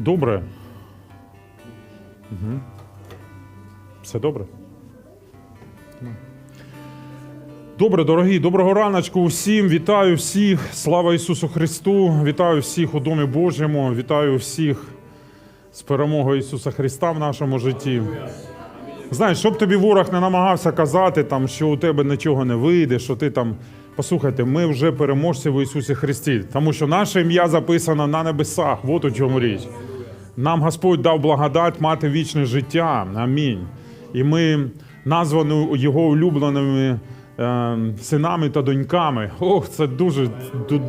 Добре. Угу. Все добре? Добре, дорогі, доброго раночку усім. Вітаю всіх. Слава Ісусу Христу! Вітаю всіх у Домі Божому. Вітаю всіх з перемогою Ісуса Христа в нашому житті. Знаєш, щоб тобі ворог не намагався казати, там, що у тебе нічого не вийде, що ти там. Послухайте, ми вже переможці в Ісусі Христі, тому що наше ім'я записано на небесах. От у чому річ. Нам Господь дав благодать мати вічне життя. Амінь. І ми названі його улюбленими е, синами та доньками. Ох, це дуже,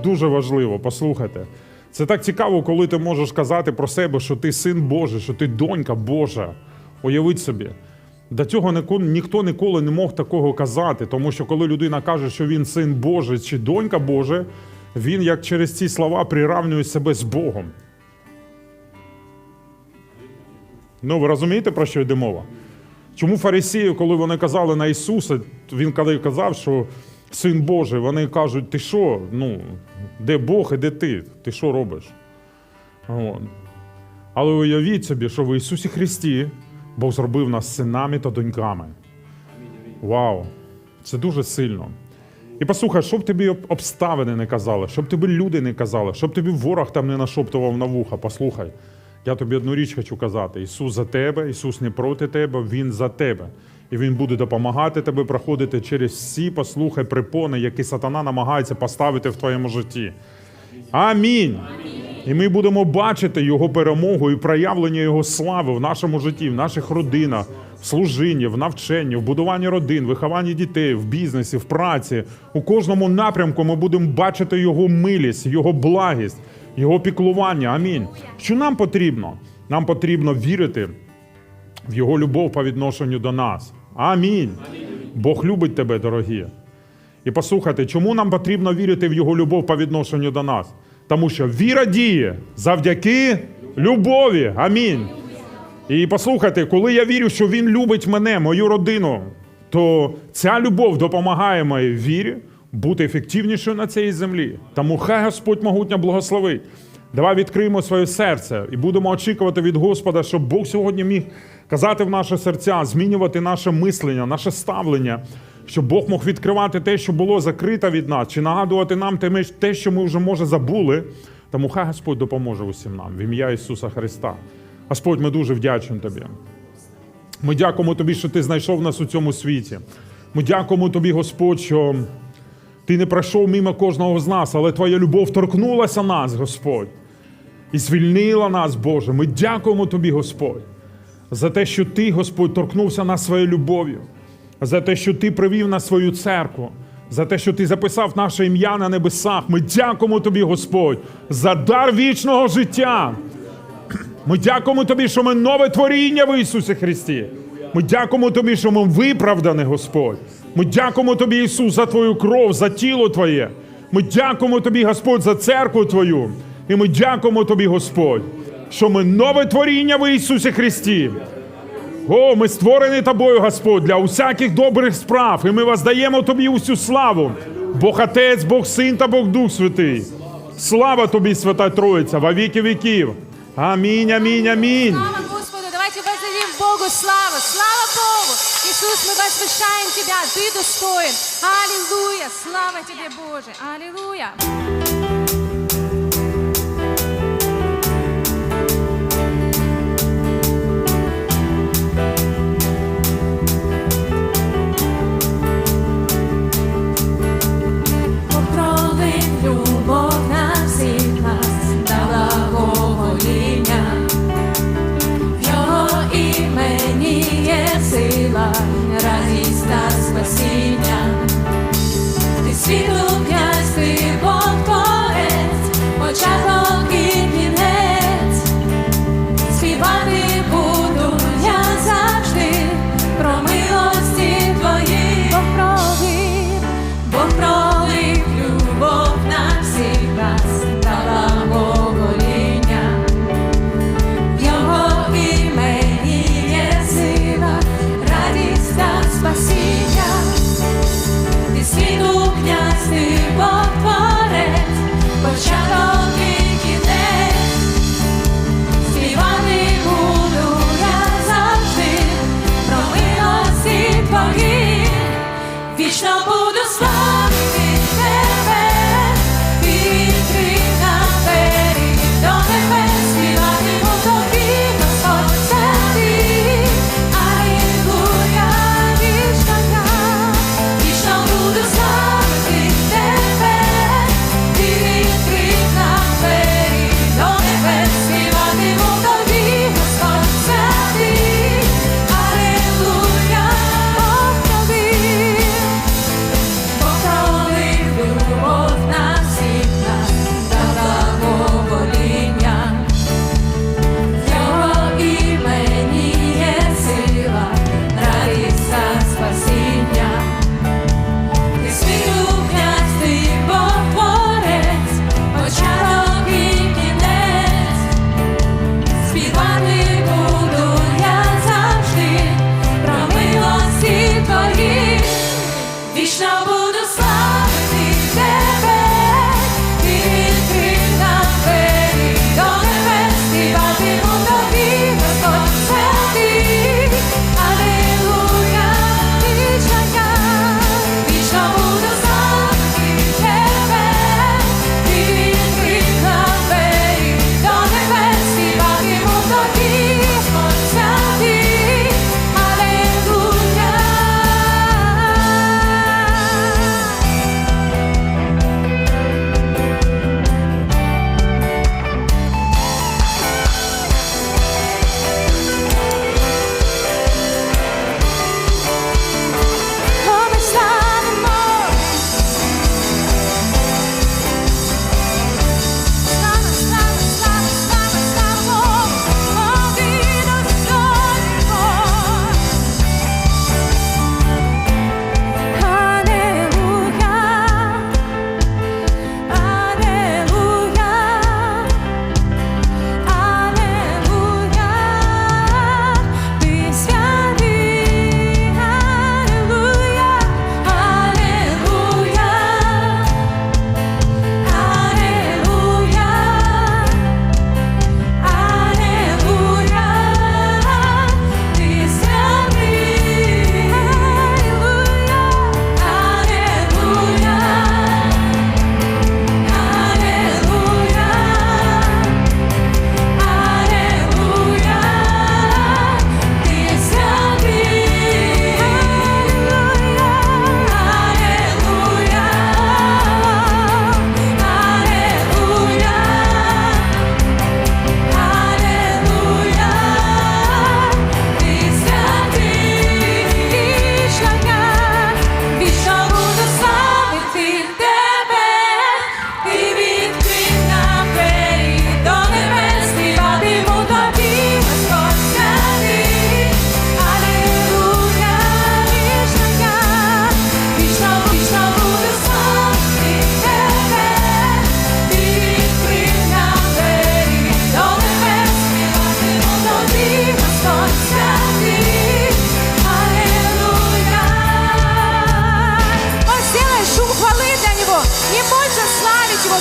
дуже важливо. Послухайте. Це так цікаво, коли ти можеш казати про себе, що ти син Божий, що ти донька Божа. Уявіть собі. До цього ніхто ніколи не мог такого казати, тому що коли людина каже, що він син Божий чи донька Божа, він як через ці слова приравнює себе з Богом. Ну, ви розумієте, про що йде мова? Чому фарисеї, коли вони казали на Ісуса, він коли казав, що син Божий, вони кажуть, ти що? Ну, де Бог і де ти? Ти що робиш? От. Але уявіть собі, що в Ісусі Христі Бог зробив нас синами та доньками. Вау! Це дуже сильно. І послухай, щоб тобі обставини не казали, щоб тобі люди не казали, щоб тобі ворог там не нашоптував на вуха. Послухай, я тобі одну річ хочу казати: Ісус за тебе, Ісус не проти тебе, Він за тебе. І Він буде допомагати тобі проходити через всі, послухай, препони, які сатана намагається поставити в твоєму житті. Амінь. І ми будемо бачити Його перемогу і проявлення Його слави в нашому житті, в наших родинах, в служінні, в навчанні, в будуванні родин, вихованні дітей, в бізнесі, в праці. У кожному напрямку ми будемо бачити Його милість, Його благість, Його піклування. Амінь. Що нам потрібно? Нам потрібно вірити в Його любов по відношенню до нас. Амінь. Бог любить тебе, дорогі. І послухайте, чому нам потрібно вірити в Його любов по відношенню до нас? Тому що віра діє завдяки любові. Амінь. І послухайте, коли я вірю, що Він любить мене, мою родину, то ця любов допомагає моїй вірі бути ефективнішою на цій землі. Тому хай Господь могутньо благословить. Давай відкриємо своє серце і будемо очікувати від Господа, щоб Бог сьогодні міг казати в наші серця, змінювати наше мислення, наше ставлення, щоб Бог мог відкривати те, що було закрите від нас, чи нагадувати нам те, що ми вже може забули. Тому хай Господь допоможе усім нам в ім'я Ісуса Христа. Господь, ми дуже вдячні Тобі. Ми дякуємо Тобі, що Ти знайшов нас у цьому світі. Ми дякуємо Тобі, Господь, що Ти не пройшов мимо кожного з нас, але Твоя любов торкнулася нас, Господь, і звільнила нас, Боже. Ми дякуємо Тобі, Господь, за те, що Ти, Господь, торкнувся нас своєю любов'ю, за те, що Ти привів нас свою церкву, за те, що Ти записав наше ім'я на небесах. Ми дякуємо Тобі, Господь, за дар вічного життя. Ми дякуємо Тобі, що ми нове творіння в Ісусі Христі. Ми дякуємо Тобі, що ми виправдані, Господь. Ми дякуємо Тобі, Ісус, за Твою кров, за тіло Твоє. Ми дякуємо Тобі, Господь, за церкву Твою. І ми дякуємо Тобі, Господь, що ми нове творіння в Ісусі Христі. О, ми створені тобою, Господь, для усяких добрих справ, і ми воздаємо тобі усю славу. Бог Отець, Бог Син та Бог Дух Святий. Слава тобі, Свята Троїця, во віки віків. Амінь, амінь, амінь. Слава Господу! Давайте воздадим Богу славу! Слава Богу! Иисус, мы возвышаем Тебя, Ты достоин! Аллилуйя! Слава Тебе, Боже! Аллилуйя!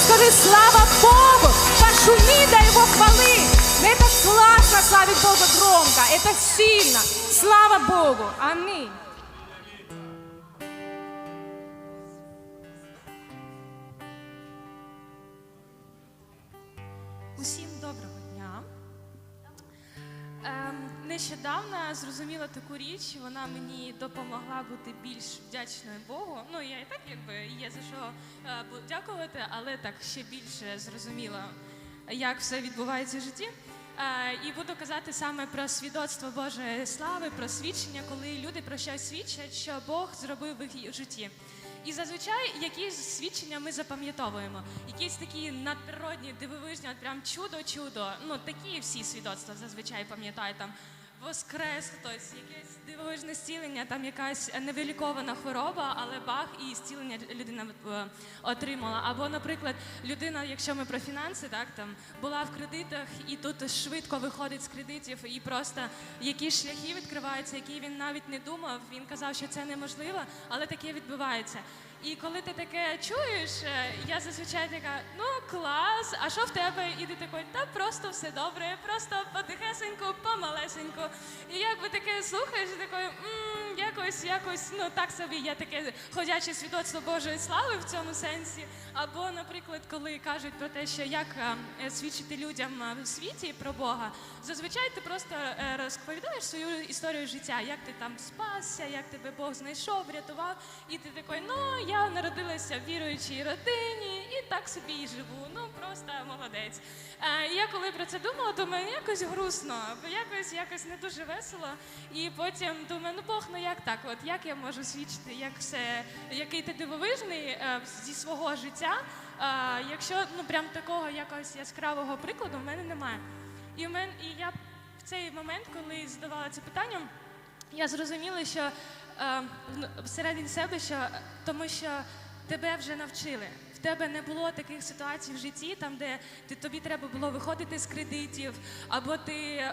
скажи слава Богу, пошуми до Его хвалы. Это классно славить Бога громко, это сильно. Слава Богу. Аминь. Усім доброго нещодавно зрозуміла таку річ, вона мені допомогла бути більш вдячною Богу. Ну, я і так якби є за що е, дякувати, але так ще більше зрозуміла, як все відбувається в житті. Е, і буду казати саме про свідоцтво Божої слави, про свідчення, коли люди про щось свідчать, що Бог зробив в їх житті. І зазвичай якісь свідчення ми запам'ятовуємо. Якісь такі надприродні, дивовижні, прям чудо-чудо. Ну такі всі свідоцтва зазвичай пам'ятають там. Воскрес хтось, якесь дивовижне зцілення, там якась невилікована хвороба, але бах і зцілення людина е, отримала. Або, наприклад, людина, якщо ми про фінанси, так там була в кредитах і тут швидко виходить з кредитів, і просто якісь шляхи відкриваються, які він навіть не думав. Він казав, що це неможливо, але таке відбувається. І коли ти таке чуєш, е, я зазвичай така, ну клас, а що в тебе? І ти такий, та просто все добре, просто потихесенько, помалесенько. І якби таке слухаєш, і такий, «М, якось, якось, ну так собі є таке ходяче свідоцтво Божої слави в цьому сенсі. Або, наприклад, коли кажуть про те, що як е, свідчити людям е, в світі про Бога, зазвичай ти просто е, розповідаєш свою історію життя, як ти там спасся, як тебе Бог знайшов, врятував, і ти такий, ну я народилася в віруючій родині і так собі і живу. Ну просто молодець. Е, я коли про це думала, то мені якось грустно, якось якось не дуже весело. І потім думаю, ну Бог, ну як так? От як я можу свідчити, як все, який ти дивовижний е, зі свого життя, е, якщо ну прям такого якогось яскравого прикладу в мене немає. І в мене, і я в цей момент, коли задавала це питання, я зрозуміла, що е, всередині себе, що тому що тебе вже навчили. В тебе не було таких ситуацій в житті, там де ти, тобі треба було виходити з кредитів, або ти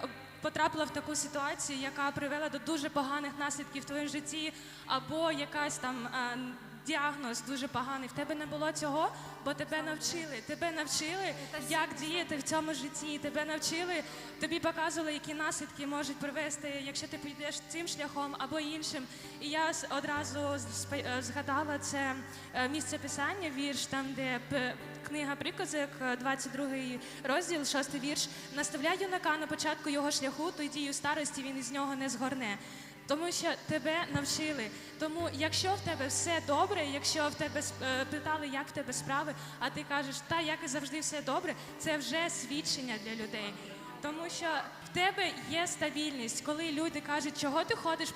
потрапила в таку ситуацію, яка привела до дуже поганих наслідків в твоєму житті, або якась там. Е, Діагноз дуже поганий. В тебе не було цього, бо тебе навчили. Тебе навчили, як діяти в цьому житті. Тебе навчили, тобі показували, які наслідки можуть привести, якщо ти підеш цим шляхом або іншим. І я одразу е, згадала це е, місце писання, вірш, там, де книга приказок, е, 22 розділ, 6 вірш. Наставляй юнака на початку його шляху, тоді у старості він із нього не згорне. Тому що тебе навчили. Тому, якщо в тебе все добре, якщо в тебе е, питали, як в тебе справи, а ти кажеш, та як і завжди все добре, це вже свідчення для людей. Тому що в тебе є стабільність, коли люди кажуть, чого ти ходиш по